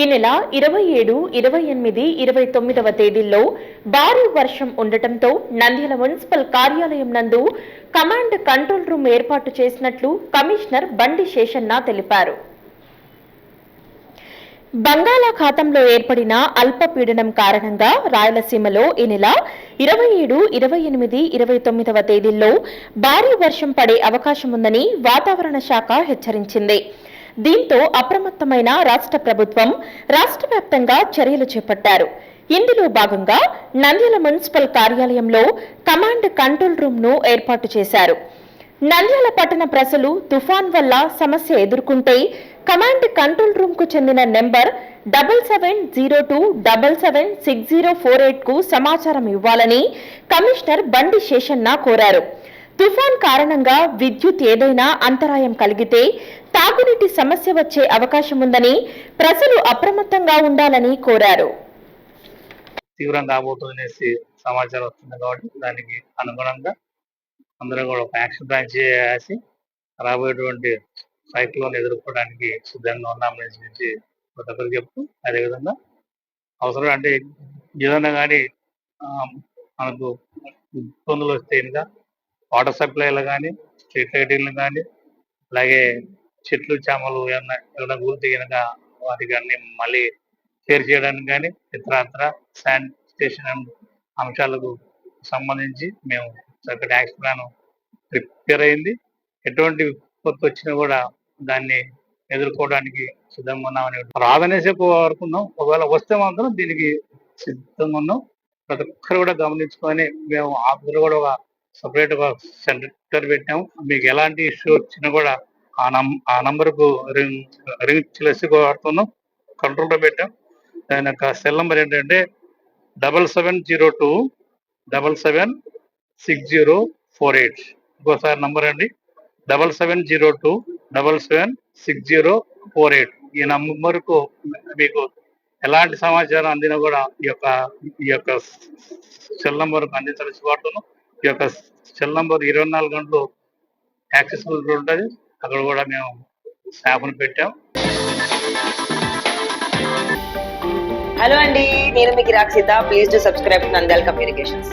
ఈ నెల ఇరవై ఏడు ఇరవై ఎనిమిది ఇరవై తొమ్మిదవ తేదీల్లో భారీ వర్షం ఉండటంతో నంద్యాల మున్సిపల్ కార్యాలయం నందు కమాండ్ కంట్రోల్ రూమ్ ఏర్పాటు చేసినట్లు కమిషనర్ బండి శేషన్న తెలిపారు. బంగాళాఖాతంలో ఏర్పడిన అల్పపీడనం కారణంగా రాయలసీమలో ఈ నెల ఇరవై ఏడు ఇరవై ఎనిమిది ఇరవై తొమ్మిదవ తేదీల్లో భారీ వర్షం పడే అవకాశం ఉందని వాతావరణ శాఖ హెచ్చరించింది. దీంతో అప్రమత్తమైన రాష్ట్ర ప్రభుత్వం రాష్ట్ర వ్యాప్తంగా చర్యలు చేపట్టారు. ఇందులో భాగంగా నంద్యాల మున్సిపల్ కార్యాలయంలో కమాండ్ కంట్రోల్ రూమ్ను ఏర్పాటు చేశారు. నంద్యాల పట్టణ ప్రజలు తుఫాన్ వల్ల సమస్య ఎదుర్కొంటే కమాండ్ కంట్రోల్ రూమ్కు చెందిన number double seven zero two double seven six zero four ఎయిట్కు సమాచారం ఇవ్వాలని కమిషనర్ బండి శేషన్న కోరారు. తుఫాన్ కారణంగా విద్యుత్ ఏదైనా అంతరాయం కలిగితే తాగునీటి సమస్య వచ్చే అవకాశం ఉందని ప్రజలు అప్రమత్తంగా ఉండాలని కోరారు. తీవ్రం కాబోతుందనేసి సమాచారం వస్తుంది కాబట్టి దానికి అనుగుణంగా అందరం కూడా ఒక యాక్షన్ ప్లాన్ చేసి రాబోయేటువంటి సైక్లోన్ ఎదుర్కోవడానికి సిద్ధంగా ఉన్నామనేసి నుంచి ప్రతి ఒక్కరికి చెప్తూ అదేవిధంగా అవసరం అంటే ఏదైనా కానీ మనకు ఇబ్బందులు వస్తే ఇంకా వాటర్ సప్లైలు కానీ స్ట్రీట్ లైటింగ్లు కానీ అలాగే చెట్లు చేమలు ఏమన్నా ఏమైనా కూలితే కనుక వాటికి అన్ని మళ్ళీ క్లియర్ చేయడానికి కానీ ఇతరత్ర శానిటేషన్ అంశాలకు సంబంధించి మేము చక్కటి యాక్షన్ ప్లాన్ ప్రిపేర్ అయింది. ఎటువంటి విపత్తు వచ్చినా కూడా దాన్ని ఎదుర్కోవడానికి సిద్ధంగా ఉన్నామని రాదనేసే కోరుకున్నాం ఒకవేళ వస్తే మాత్రం దీనికి సిద్ధంగా ఉన్నాం. ప్రతి ఒక్కరు కూడా గమనించుకొని మేము ఆఫీసులో కూడా ఒక సపరేట్ ఒక సెంటర్ పెట్టాము మీకు ఎలాంటి ఇష్యూ వచ్చినా కూడా ఆ నం ఆ నంబర్కు రింగ్ రింగ్ చేసి వాడుతున్నాం. కంట్రోల్లో పెట్టాం. దాని యొక్క సెల్ నెంబర్ ఏంటంటే double seven zero two double seven six zero four eight ఇంకోసారి నంబర్ అండి. Double seven zero two double seven six zero four eight ఈ నంబర్కు మీకు ఎలాంటి సమాచారం అందినా కూడా ఈ యొక్క ఈ యొక్క సెల్ నంబర్కు అందించాల్సి వాడుతున్నాం. ఈ యొక్క సెల్ నంబర్ ఇరవై నాలుగు గంటలు యాక్సెసిబుల్ ఉంటుంది. అక్కడ కూడా మేము స్టాఫ్ను పెట్టాం. హలో అండి నేను మీకు Rakshita please to subscribe Nandyal communications.